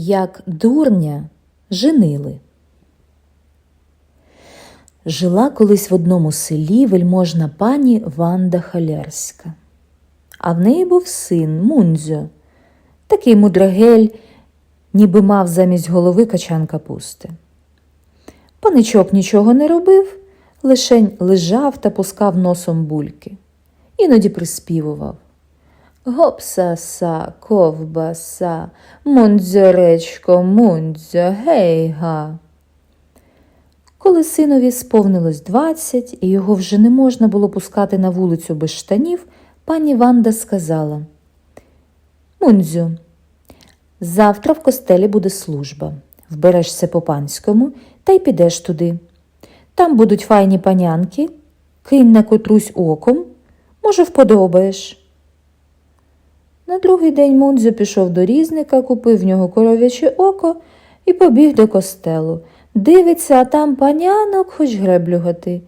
як дурня женили. Жила колись в одному селі вельможна пані Ванда Халярська. А в неї був син Мунзьо, такий мудрагель, ніби мав замість голови качан капусти. Паничок нічого не робив, лишень лежав та пускав носом бульки. Іноді приспівував. Гопса-са, ковбаса, мундзьоречко, мундзьо, гей-га. Коли синові сповнилось двадцять, і його вже не можна було пускати на вулицю без штанів, пані Ванда сказала Мунзю, завтра в костелі буде служба. Вберешся по панському та й підеш туди. Там будуть файні панянки, кинь на котрусь оком, може, вподобаєш. На другий день Мунзо пішов до різника, купив в нього коров'яче око і побіг до костелу. Дивиться, а там панянок хоч греблю гати.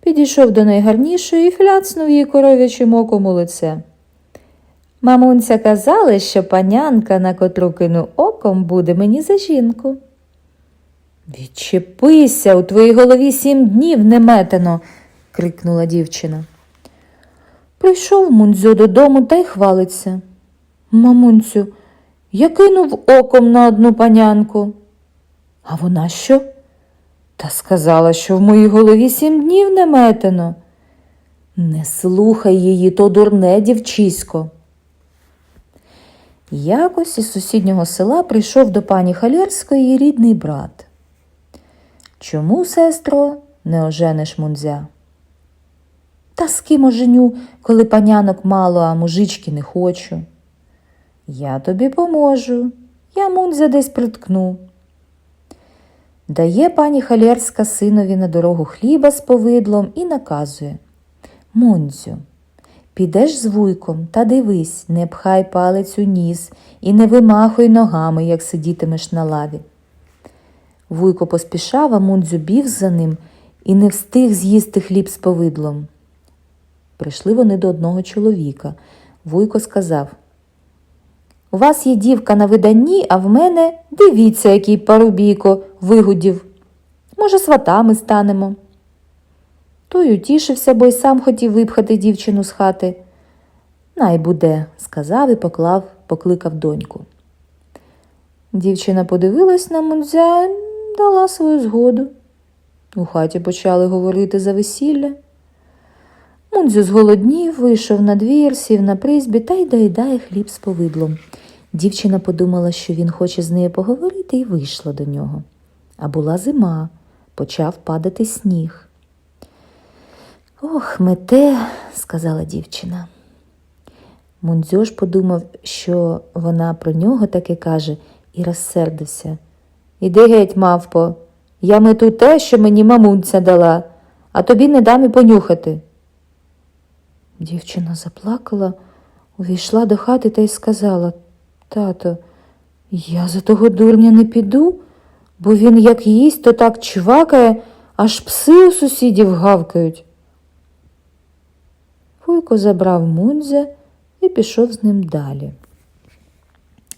Підійшов до найгарнішої і фляцнув їй коров'ячим оком у лице. Мамунця казали, що панянка, на котру кину оком, буде мені за жінку. Відчепися, у твоїй голові сім днів не метено, крикнула дівчина. Прийшов Мунзьо додому та й хвалиться. Мамунцю, я кинув оком на одну панянку. А вона що? Та сказала, що в моїй голові сім днів не метено. Не слухай її, то дурне дівчисько. Якось із сусіднього села прийшов до пані Халярської її рідний брат. Чому, сестро, не ожениш мунзя? Та з ким оженю, коли панянок мало, а мужички не хочу. Я тобі поможу, я мунзя десь приткну. Дає пані Халерська синові на дорогу хліба з повидлом і наказує Мунзю, підеш з вуйком та дивись, не пхай палець у ніс і не вимахуй ногами, як сидітимеш на лаві. Вуйко поспішав, а Мунзю біг за ним і не встиг з'їсти хліб з повидлом. Прийшли вони до одного чоловіка. Вуйко сказав У вас є дівка на виданні, а в мене дивіться, який парубійко вигудів. Може, сватами станемо. Той утішився, бо й сам хотів випхати дівчину з хати. Най буде, сказав і поклав, покликав доньку. Дівчина подивилась на мунзя, дала свою згоду. У хаті почали говорити за весілля. Мунзю зголоднів, вийшов на двір, сів на призбі та й доїдає хліб з повидлом. Дівчина подумала, що він хоче з нею поговорити, і вийшла до нього. А була зима, почав падати сніг. Ох, мете, сказала дівчина. Мунзьо ж подумав, що вона про нього таке каже, і розсердився. Іди геть, мавпо, я мету те, що мені мамунця дала, а тобі не дам і понюхати. Дівчина заплакала, увійшла до хати та й сказала Тато, я за того дурня не піду, бо він як їсть, то так чвакає, аж пси у сусідів гавкають. Вуйко забрав Мунзя і пішов з ним далі.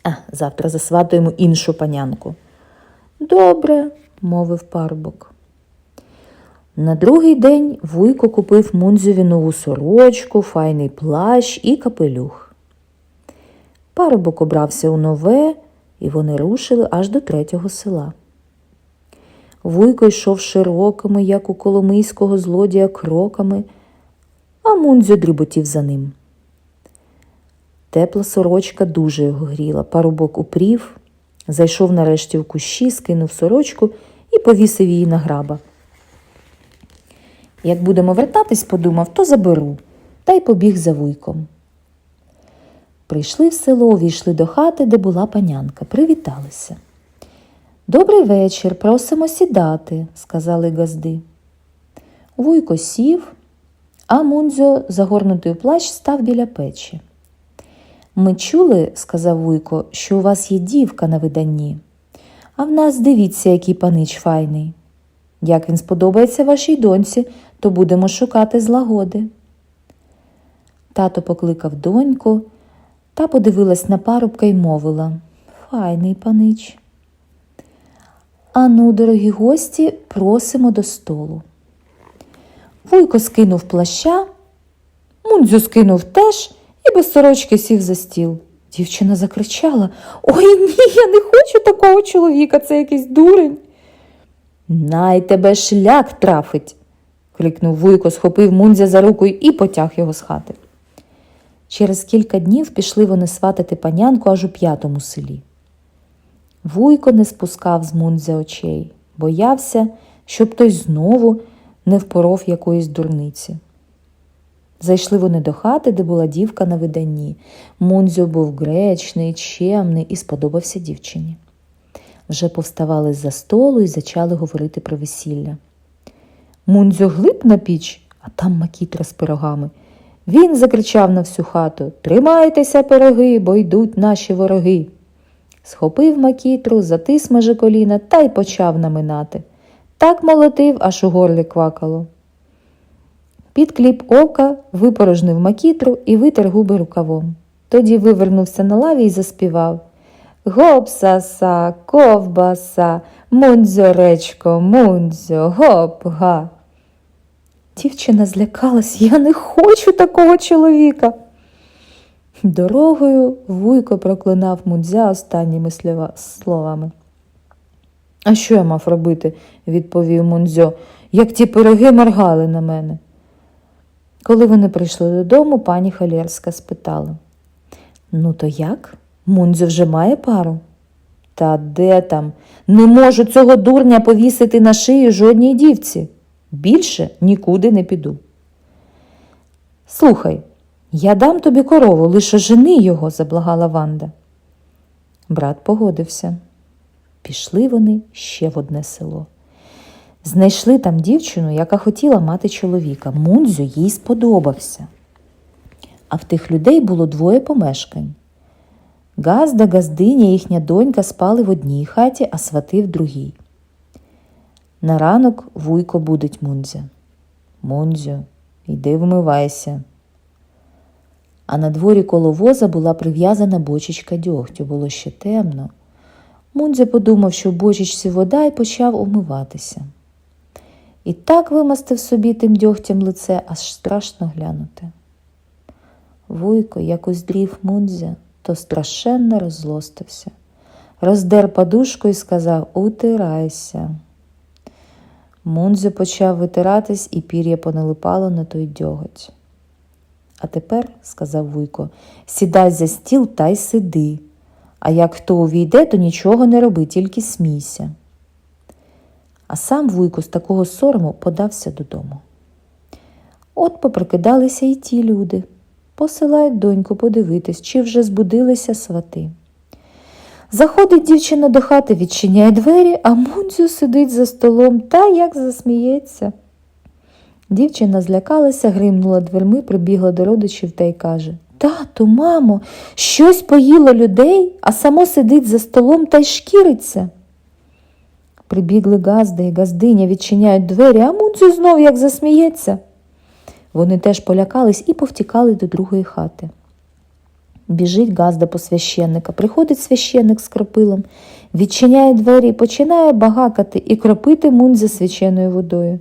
А, завтра засватуємо іншу панянку. Добре, мовив парубок. На другий день Вуйко купив Мунзеві нову сорочку, файний плащ і капелюх. Парубок обрався у нове, і вони рушили аж до третього села. Вуйко йшов широкими, як у коломийського злодія, кроками, а Мунзьо дріботів за ним. Тепла сорочка дуже його гріла. Парубок упрів, зайшов нарешті в кущі, скинув сорочку і повісив її на граба. Як будемо вертатись, подумав, то заберу, та й побіг за вуйком. Прийшли в село, війшли до хати, де була панянка, привіталися. Добрий вечір, просимо сідати, сказали газди. Вуйко сів, а Мунзьо, загорнутий у плащ, став біля печі. Ми чули, сказав Вуйко, що у вас є дівка на виданні, а в нас дивіться, який панич файний. Як він сподобається вашій доньці, то будемо шукати злагоди. Тато покликав доньку та подивилась на парубка й мовила файний панич. Ану, дорогі гості, просимо до столу. Вуйко скинув плаща, Мунзю скинув теж і без сорочки сів за стіл. Дівчина закричала Ой ні, я не хочу такого чоловіка, це якийсь дурень. Най тебе шлях трафить, крикнув Вуйко, схопив Мунзя за руку і потяг його з хати. Через кілька днів пішли вони сватати панянку аж у п'ятому селі. Вуйко не спускав з Мунзя очей, боявся, щоб той знову не впоров якоїсь дурниці. Зайшли вони до хати, де була дівка на виданні. Мунзьо був гречний, чемний і сподобався дівчині. Вже повставали з-за столу і зачали говорити про весілля. Мунзьо глиб на піч, а там макітра з пирогами. Він закричав на всю хату Тримайтеся, пироги, бо йдуть наші вороги. Схопив макітру, затис межи коліна та й почав наминати. Так молотив, аж у горлі квакало. Під кліп ока випорожнив макітру і витер губи рукавом. Тоді вивернувся на лаві і заспівав Гоп-са-са, ковбаса, мунзьоречко, мунзьо, гоп-га. Дівчина злякалась, я не хочу такого чоловіка. Дорогою вуйко проклинав мудзя останніми слова- словами. А що я мав робити? відповів Мунзьо, як ті пироги моргали на мене. Коли вони прийшли додому, пані Халєрська спитала Ну, то як? Мунзьо вже має пару? Та де там? Не можу цього дурня повісити на шию жодній дівці. Більше нікуди не піду. Слухай, я дам тобі корову, лише жени його, заблагала Ванда. Брат погодився. Пішли вони ще в одне село. Знайшли там дівчину, яка хотіла мати чоловіка. Мунзю їй сподобався. А в тих людей було двоє помешкань. Газда, газдиня, їхня донька спали в одній хаті, а свати в другій. На ранок вуйко будить Мунзя. Мунзю, йди вмивайся. А на дворі коло воза була прив'язана бочечка дьогтю, було ще темно. Мунзя подумав, що в бочечці вода і почав умиватися. І так вимастив собі тим дьогтям лице, аж страшно глянути. Вуйко, як уздрів Мунзя, то страшенно роззлостився. Роздер подушку і сказав Утирайся. Мунзю почав витиратись, і пір'я поналипало на той дьоготь. А тепер, сказав Вуйко, сідай за стіл та й сиди. А як хто увійде, то нічого не роби, тільки смійся. А сам Вуйко з такого сорому подався додому. От поприкидалися й ті люди. Посилають доньку подивитись, чи вже збудилися свати. Заходить дівчина до хати, відчиняє двері, а Мунзю сидить за столом та як засміється. Дівчина злякалася, гримнула дверми, прибігла до родичів та й каже Тату, мамо, щось поїло людей, а само сидить за столом та й шкіриться. Прибігли газда і газдиня, відчиняють двері, а Мунзю знов як засміється. Вони теж полякались і повтікали до другої хати. Біжить газда по священника, приходить священник з кропилом, відчиняє двері і починає багакати і кропити Мунзя свяченою водою.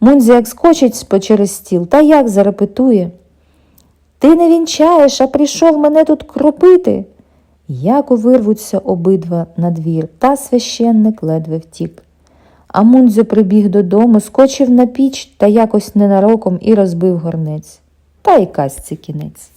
Мунзя як скочить через стіл та як зарепетує. Ти не вінчаєш, а прийшов мене тут кропити. Як увирвуться обидва на двір, та священник ледве втік. А Мунзю прибіг додому, скочив на піч та якось ненароком і розбив горнець. Та й казці кінець.